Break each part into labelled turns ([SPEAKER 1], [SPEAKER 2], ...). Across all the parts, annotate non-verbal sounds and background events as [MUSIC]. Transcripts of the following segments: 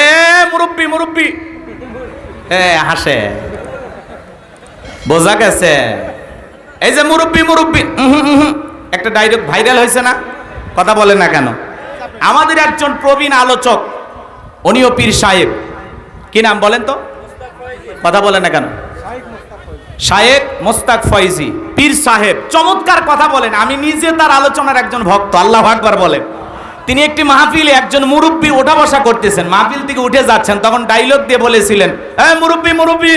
[SPEAKER 1] এ, মুরব্বি মুরব্বি। এ, হাসে। বোঝা গেছে। এই যে মুরব্বি মুরব্বি একটা ডাইরেক্ট ভাইরাল হয়েছে না? কথা বলে না কেন? আমাদের একজন প্রবীণ আলোচক, উনিও পীর সাহেব। কি নাম বলেন তো? কথা বলে না কেন? শায়েক মোস্তাক ফয়জি, পীর সাহেব। চমৎকার কথা বলেন। আমি নিজে তার আলোচনার একজন ভক্ত, আল্লাহ আকবার বলেন। তিনি একটি মাহফিলে একজন মুরব্বী ওঠা বসা করতেছেন। মাহফিল থেকে উঠে যাচ্ছেন, তখন ডাইলগ দিয়ে বলেছিলেন হ্যাঁ মুরব্বী মুরব্বী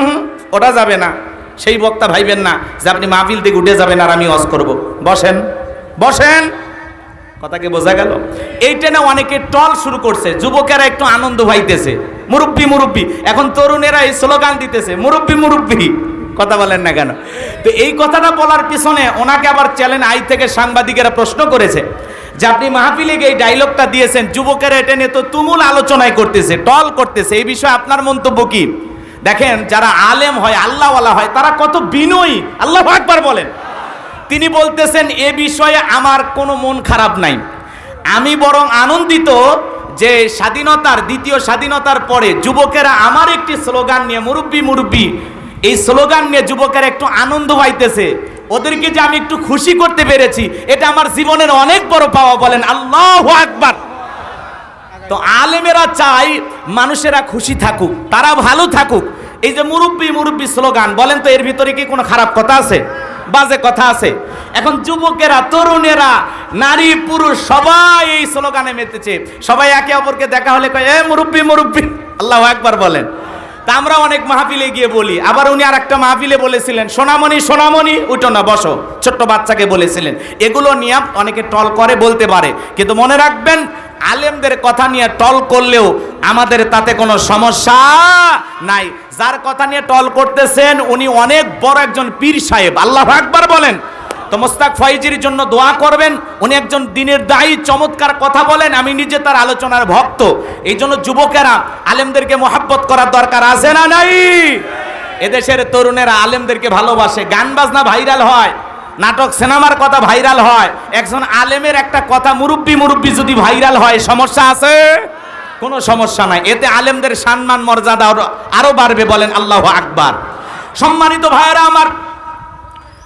[SPEAKER 1] [LAUGHS] ওটা যাবে না। সেই বক্তা ভাইবেন না যে আপনি মাহফিল থেকে উঠে যাবেন আর আমি অজ করব। বসেন বসেন। কথাকে বোঝা গেল? এইটা না অনেকে টল শুরু করছে, যুবকেরা একটু আনন্দ পাইতেছে। মুরব্বি মুরব্বি, এখন তরুণেরা এই স্লোগান দিতেছে, মুরব্বি মুরব্বি। কথা বলেন না কেন? তো এই কথাটা বলার পিছনে ওনাকে আবার চ্যানেল আই থেকে সাংবাদিকেরা প্রশ্ন করেছে। যে আপনি মাহফিলে এই ডায়লগটা দিয়েছেন, যুবকেরা এটা নিয়ে তো তুমুল আলোচনায় করতেছে, টল করতেছে। এই বিষয়ে আপনার মন্তব্য কি? দেখেন, যারা আলেম হয়, আল্লাহওয়ালা হয়, তারা কত বিনয়ী। আল্লাহ একবার বলেন। তিনি বলতেছেন, এ বিষয়ে আমার কোনো মন খারাপ নাই। আমি বরং আনন্দিত যে স্বাধীনতার, দ্বিতীয় স্বাধীনতার পরে যুবকেরা আমার একটি স্লোগান নিয়ে, মুরব্বি, মুরব্বী, এই স্লোগান নিয়ে যুবকেরা একটু আনন্দ পাইতেছে। ওদেরকে যে আমি একটু খুশি করতে পেরেছি, এটা আমার জীবনের অনেক বড় পাওয়া বলেন, আল্লাহ আকবার। তো আলেমেরা চাই মানুষেরা খুশি থাকুক, তারা ভালো থাকুক। এই যে মুরব্বি মুরব্বি স্লোগান, বলেন তো এর ভিতরে কি কোনো খারাপ কথা আছে? বাজে কথা আছে। এখন যুবকেরা, তরুণেরা, নারী, পুরুষ, সবাই এই স্লোগানে মেতেছে। সবাই একে অপরকে দেখা হলে কয়, এ মুরব্বি মুরব্বি। আল্লাহ একবার বলেন। তা আমরা অনেক মাহফিলে গিয়ে বলি। আবার উনি আর একটা মাহফিলে বলেছিলেন, সোনামণি সোনামণি, উঠো না, বসো। ছোট্ট বাচ্চাকে বলেছিলেন। এগুলো নিয়ে অনেকে টল করে বলতে পারে। কিন্তু মনে রাখবেন, আলেমদের কথা নিয়ে টল করলেও আমাদের তাতে কোনো সমস্যা নাই। যার কথা নিয়ে টল করতেছেন, উনি অনেক বড় একজন পীর সাহেব। আল্লাহ আকবার বলেন। তো মোস্তাক ফয়েজির জন্য দোয়া করবেন। উনি একজন দিনের দায়ী, চমৎকার কথা বলেন। আমি নিজে তার আলোচনার ভক্ত। এই জন্য যুবকেরা, আলেমদেরকে মোহাব্বত করার দরকার আছে না নাই? এদেশের তরুণেরা আলেমদেরকে ভালোবাসে। গান বাজনা ভাইরাল হয়, নাটক, সিনেমার কথা ভাইরাল হয়। একজন আলেমের একটা কথা মুরব্বি মুরব্বি যদি ভাইরাল হয়, সমস্যা আছে? কোনো সমস্যা নাই। এতে আলেমদের সম্মান, মর্যাদা আরো- আরও বাড়বে বলেন আল্লাহ আকবার। সম্মানিত ভাইয়েরা আমার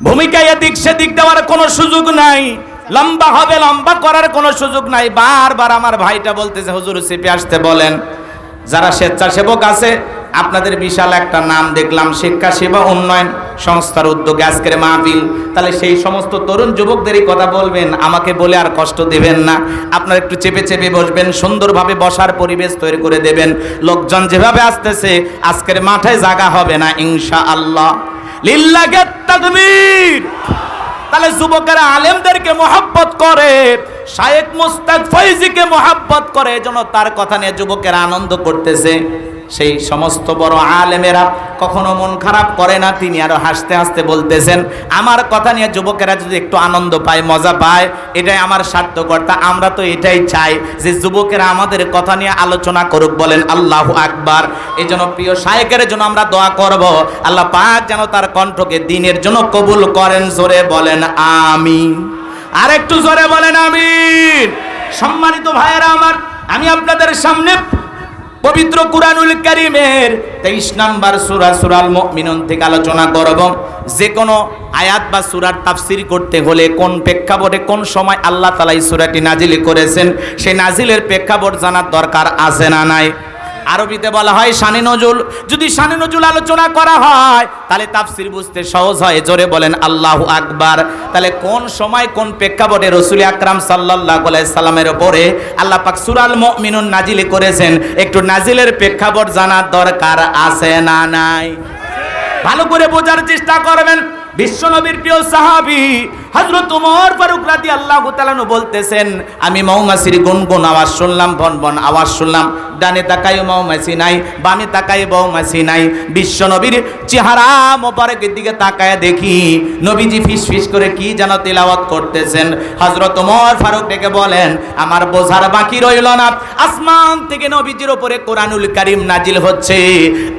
[SPEAKER 1] ভূমিকায় এদিক সেদিক দেওয়ার কোনো সুযোগ নাই। লম্বা হবে, লম্বা করার কোনো সুযোগ নাই। বারবার আমার ভাইটা বলতেছে, হুজুর চেপে আসতে বলেন। যারা স্বেচ্ছাসেবক আছে, আপনাদের বিশাল একটা নাম দেখলাম, শিক্ষা, সেবা, উন্নয়ন সংস্থার উদ্যোগে আজকের মাহফিল। তাহলে সেই সমস্ত তরুণ যুবকদেরই কথা বলবেন, আমাকে বলে আর কষ্ট দেবেন না। আপনারা একটু চেপে চেপে বসবেন, সুন্দরভাবে বসার পরিবেশ তৈরি করে দেবেন। লোকজন যেভাবে আসতেছে, আজকের মাঠে জাগা হবে না ইনশা আল্লাহ লিল্লাহে তাকবীর তাহলে যুবকেরা আলেমদেরকে মহাব্বত করে শায়েক মুস্তাক ফৈজিকে মহাব্বত করে, এজন্য তার কথা নিয়ে যুবকেরা আনন্দ করতেছে। সেই সমস্ত বড় আলেমেরা কখনো মন খারাপ করে না, তিনি আরও হাসতে হাসতে বলতেছেন, আমার কথা নিয়ে যুবকেরা যদি একটু আনন্দ পায়, মজা পায়, এটাই আমার স্বার্থকর্তা আমরা তো এটাই চাই যে যুবকেরা আমাদের কথা নিয়ে আলোচনা করুক, বলেন আল্লাহ আকবার। এই জন্য প্রিয় শায়েকের জন্য আমরা দোয়া করব, আল্লাহ পাক যেন তার কণ্ঠকে দিনের জন্য কবুল করেন, জোরে বলেন আমি আর একটু জোরে বলেন আমি সম্মানিত ভাইয়েরা আমার, আমি আপনাদের সামনে পবিত্র কুরআনুল কারীমের 23 নাম্বার সূরা সূরাল মুমিনুন থেকে আলোচনা করব। যে কোনো আয়াত বা সূরার তাফসীর করতে হলে কোন প্রেক্ষাপটে কোন সময় আল্লাহ তাআলা এই সূরাটি নাজিল করেছেন, সেই নাজিলের প্রেক্ষাপট জানার দরকার আছে না নাই? আরবিতে বলা হয় শানে নজুল যদি শানে নজুল আলোচনা করা হয়, তাহলে তাফসির বুঝতে সহজ হয়। জোরে বলেন, আল্লাহ আকবার। তাহলে কোন সময় কোন প্রেক্ষাপটে রসুল আকরাম আলাইহি সাল্লামের উপরে আল্লাহ পাক সূরাল মিনুন নাজিল করেছেন? একটু নাজিলের প্রেক্ষাপট জানার দরকার আছে না নাই? ভালো করে বোঝার চেষ্টা করবেন। বিশ্বনবীর প্রিয় সাহাবী হযরত ওমর ফারুক রাদিয়াল্লাহু তাআলা বলতেছেন, আমি মৌমাছির গুনগুন আওয়াজ শুনলাম বন বন আওয়াজ শুনলাম। ডানে তাকাই মৌমাছি নাই, বামে তাকাই মৌমাছি নাই। বিশ্বনবীর চেহারা মোবারকের দিকে তাকায় দেখি, নবীজি ফিস ফিস করে কি যেন তেলাওয়াত করতেছেন। হযরত ওমর ফারুক ডেকে বলেন, আমার বোঝার বাকি রইল না। আসমান থেকে নবীজির উপরে কোরআনুল কারীম নাজিল হচ্ছে।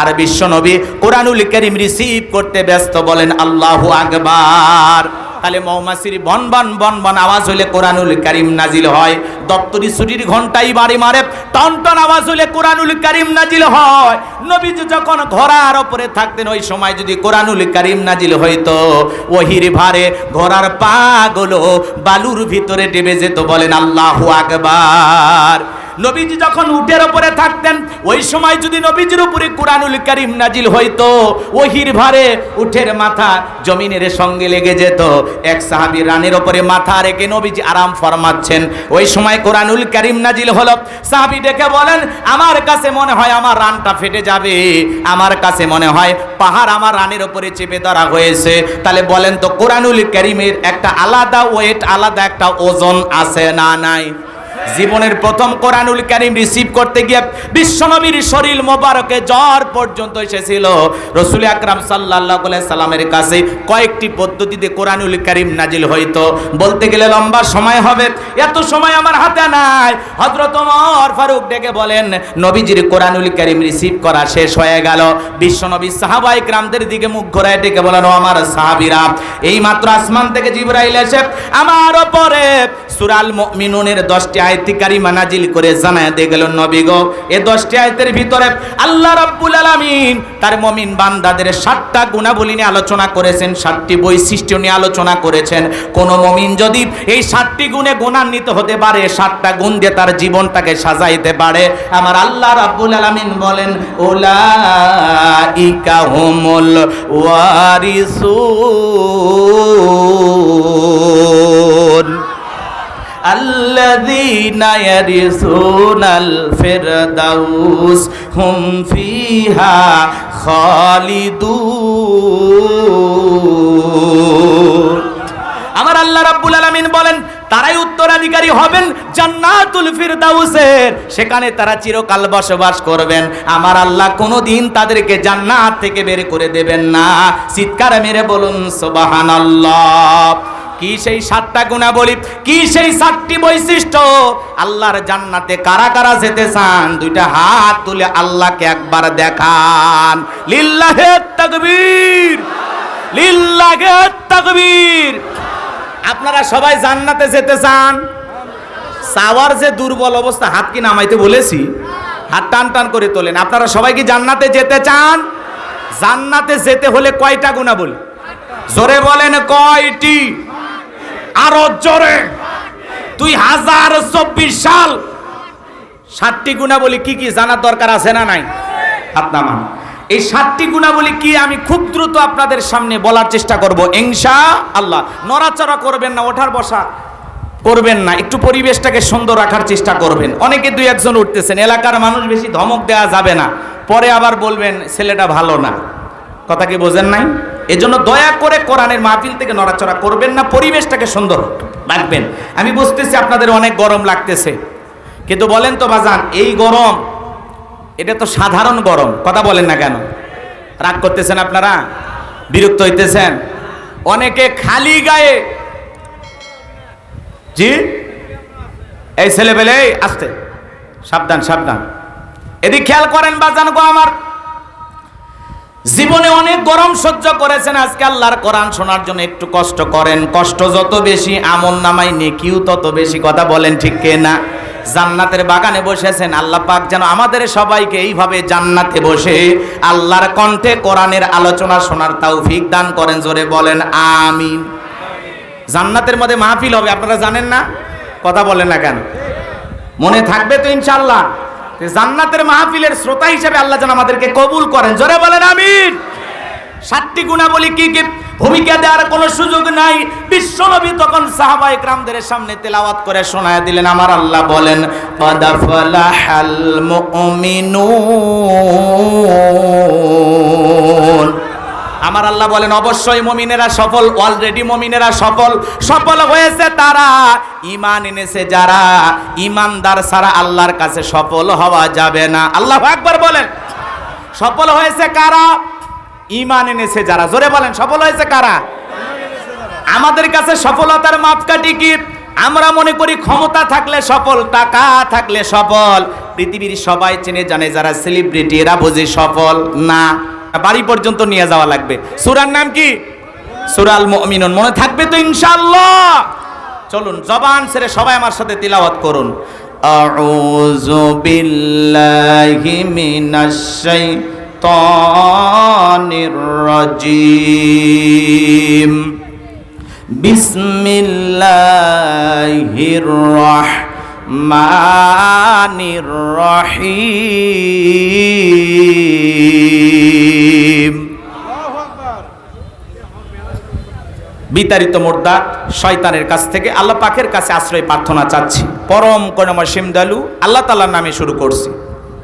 [SPEAKER 1] আর বিশ্বনবী কোরআনুল কারীম রিসিভ করতে ব্যস্ত বলেন, আল্লাহু আকবার। তাহলে মৌমাছির বন বন বন বন আওয়াজ হলে কোরআনুল কারিম নাজিল হয়। দপ্তরি ছুটির ঘন্টাই বাড়ি মারে, টন টন আওয়াজ হলে কোরআনুল কারিম নাজিল হয়। নবীজি যখন ঘোড়ার ওপরে থাকতেন, ওই সময় যদি কোরআনুল কারিম নাজিল হইতো, ওহির ভারে ঘোড়ার পাগুলো বালুর ভিতরে ডেবে যেত, বলেন আল্লাহু আকবার। নবীজি যখন উটের উপরে থাকতেন, ওই সময় যদি নবীজির উপরে কোরআনুল কারিম নাজিল হইতো, ওহির ভারে উঠের মাথা জমিনের সঙ্গে লেগে যেত। এক সাহাবী রানের উপরে মাথা রেখে নবীজি আরাম ফরমাচ্ছেন। ওই সময় কোরআনুল কারিম নাজিল হলো। সাহাবী ডেকে বলেন, আমার কাছে মনে হয় আমার রানটা ফেটে যাবে। আমার কাছে মনে হয় পাহাড় আমার রানের উপরে চেপে ধরা হয়েছে। তাহলে বলেন তো, কোরআনুল কারিমের একটা আলাদা ওয়েট আলাদা একটা ওজন আছে না নাই? জীবনের প্রথম কোরআনুল কারিম রিসিভ করতে গিয়ে বিশ্বনবীর শরীর মোবারকে জ্বর পর্যন্ত এসেছিল। রসুল আকরাম সাল্লাহ সাল্লামের কাছে কয়েকটি পদ্ধতিতে কোরআনুল কারিম নাজিল হইতো। বলতে গেলে লম্বা সময় হবে। এত সময় আমার হাতে নাই। হজরত ওমর ফারুক ডেকে বলেন, নবীজির কোরআনুল কারিম রিসিভ করা শেষ হয়ে গেল। বিশ্বনবী সাহাবাই ক্রামদের দিকে মুখ ঘোরায় ডেকে বলেন আমার সাহাবিরা, এই মাত্র আসমান থেকে জিবরাইল এসে আমার ওপরে সুরাল মিনুনের দশটি আয়াতি মানাজিল করে জানায় দিয়ে গেল, নবী গো এই দশটি আয়াতের ভিতরে আল্লাহ রাব্বুল আলামিন তার মমিন বান্দাদের সাতটা গুণাবলী নিয়ে আলোচনা করেছেন, সাতটি বৈশিষ্ট্য নিয়ে আলোচনা করেছেন। কোন মমিন যদি এই সাতটি গুণে গুণান্বিত হতে পারে, সাতটা গুণ দিয়ে তার জীবনটাকে সাজাইতে পারে। আমার আল্লাহ রাব্বুল আলামিন বলেন, উলাইকা হুমুল ওয়ারিসুন। الذين يرثون الفردوس هم فيها خالدون আমার আল্লাহ রাব্বুল আলামিন বলেন তারাই উত্তরাধিকারী হবেন জান্নাতুল ফিরদাউসের সেখানে তারা চিরকাল বসবাস করবেন আমার আল্লাহ কোনোদিন তাদেরকে জান্নাত থেকে বের করে দেবেন না চিৎকার মেরে বলুন সুবহানাল্লাহ কি সেই সাতটা গুণা বলি কি সেই সাতটি বৈশিষ্ট্য? আল্লাহর জান্নাতে কারা কারা যেতে চান? দুইটা হাত তুলে আল্লাহকে একবার দেখান। লিল্লাহে তাকবীর লিল্লাহে তাকবীর। আপনারা সবাই জান্নাতে যেতে চান? চাওয়ার যে দুর্বল অবস্থা, হাত কি নামাইতে বলেছি? হাত টান টান করে তোলেন। আপনারা সবাই কি জান্নাতে যেতে চান? জান্নাতে যেতে হলে কয়টা গুণা বলি জোরে বলেন কয়টি? আরও জোরে। দুই হাজার চব্বিশ সাল। সাতটি গুণাবলী কি কি জানার দরকার আছে না নাই? নামান। এই সাতটি গুণাবলী কি আমি খুব দ্রুত আপনাদের সামনে বলার চেষ্টা করব? ইনশা আল্লাহ। নড়াচড়া করবেন না, ওঠার বসা করবেন না। একটু পরিবেশটাকে সুন্দর রাখার চেষ্টা করবেন। অনেকে দুই একজন উঠতেছেন, এলাকার মানুষ বেশি ধমক দেওয়া যাবে না। পরে আবার বলবেন, ছেলেটা ভালো না। কথা কি বোঝেন নাই? এজন্য দয়া করে কোরআনের মাহফিল থেকে নড়াচড়া করবেন না, পরিবেশটাকে সুন্দর রাখবেন। আমি বুঝতেছি আপনাদের অনেক গরম লাগতেছে, কিন্তু বলেন তো বাজান, এই গরম, এটা তো সাধারণ গরম, কথা বলেন না কেন? রাগ করতেছেন আপনারা? বিরক্ত হইতেছেন? অনেকে খালি গায়ে, জি? এই ছেলে পেলে আসতে, সাবধান সাবধান। এদিক খেয়াল করেন বাজান গো আমার। গরম সহ্য করেছেন, আজকে আল্লাহর কোরআন শোনার জন্য একটু কষ্ট করেন। কষ্ট যত বেশি, আমল নামাই নেকিও তত বেশি, কথা বলেন ঠিক কে না জান্নাতের বাগানে বসেছেন, আল্লাহ পাক যেন আমাদের সবাইকে এইভাবে জান্নাতে বসে আল্লাহর কণ্ঠে কোরআনের আলোচনা শোনার তৌফিক দান করেন, জোরে বলেন, আমিন। জান্নাতের মধ্যে মাহফিল হবে, আপনারা জানেন না? কথা বলেন না কেন? মনে থাকবে তো ইনশাল্লাহ জান্নাতের মাহফিলের শ্রোতা হিসেবে আল্লাহ যেন আমাদেরকে কবুল করেন, জোরে বলেন, আমিন। সাতটি গুণাবলী কি কি? ভূমিকা দেওয়ার কোনো সুযোগ নাই। বিশ্বনবী তখন সাহাবাই ক্রামদের সামনে তেলাওয়াত করে শোনায় দিলেন, আমার আল্লাহ বলেন আমার আল্লাহ বলেন, অবশ্যই মমিনেরা সফল অলরেডি মমিনেরা সফল। সফল হয়েছে তারা ইমান এনেছে যারা ইমানদার ছাড়া আল্লাহর কাছে সফল হওয়া যাবে না। আল্লাহ একবার বলেন। সফল হয়েছে কারা? ইমান এনেছে যারা। জোরে বলেন, সফল হয়েছে কারা? আমাদের কাছে সফলতার মাপকাঠি কি? আমরা মনে করি ক্ষমতা থাকলে সফল, টাকা থাকলে সফল। পৃথিবীর সবাই চেনে, জানে যারা সেলিব্রিটি এরা বোঝে সফল না। বাড়ি পর্যন্ত নিয়ে যাওয়া লাগবে। সুরার নাম কি? সুরাল মুমিনুন। মনে থাকবে তো ইনশাআল্লাহ। চলুন, জবান ছেড়ে সবাই আমার সাথে তিলাওয়াত করুন। আউযু বিল্লাহি মিনাশ শাইতানির রাজিম বিসমিল্লাহির রহমানির রহিম বিতাড়িত মোর্দা, শয়তানের কাছ থেকে আল্লাহ পাকের কাছে আশ্রয় প্রার্থনা চাচ্ছি। পরম করুণাময় সিমদালু আল্লাহ তালার নামে শুরু করছি।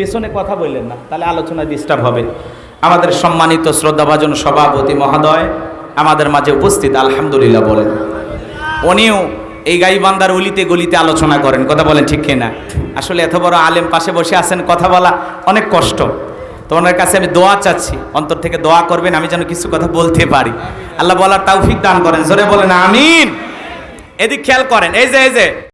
[SPEAKER 1] পেছনে কথা বললেন না, তাহলে আলোচনা ডিস্টার্ব হবে। আমাদের সম্মানিত শ্রদ্ধাভাজন সভাপতি মহোদয় আমাদের মাঝে উপস্থিত, আলহামদুলিল্লাহ বলেন। উনিও এই গাইবান্দার অলিতে গলিতে আলোচনা করেন, কথা বলেন ঠিক কিনা? আসলে এত বড় আলেম পাশে বসে আছেন, কথা বলা অনেক কষ্ট। তো কাছে আমি দোয়া চাচ্ছি, অন্তর থেকে দোয়া করবেন, আমি যেন কিছু কথা বলতে পারি। আল্লাহ বলার তৌফিক দান করেন, জোরে বলেন, আমিন। এদিক খেয়াল করেন, এই যে এই যে।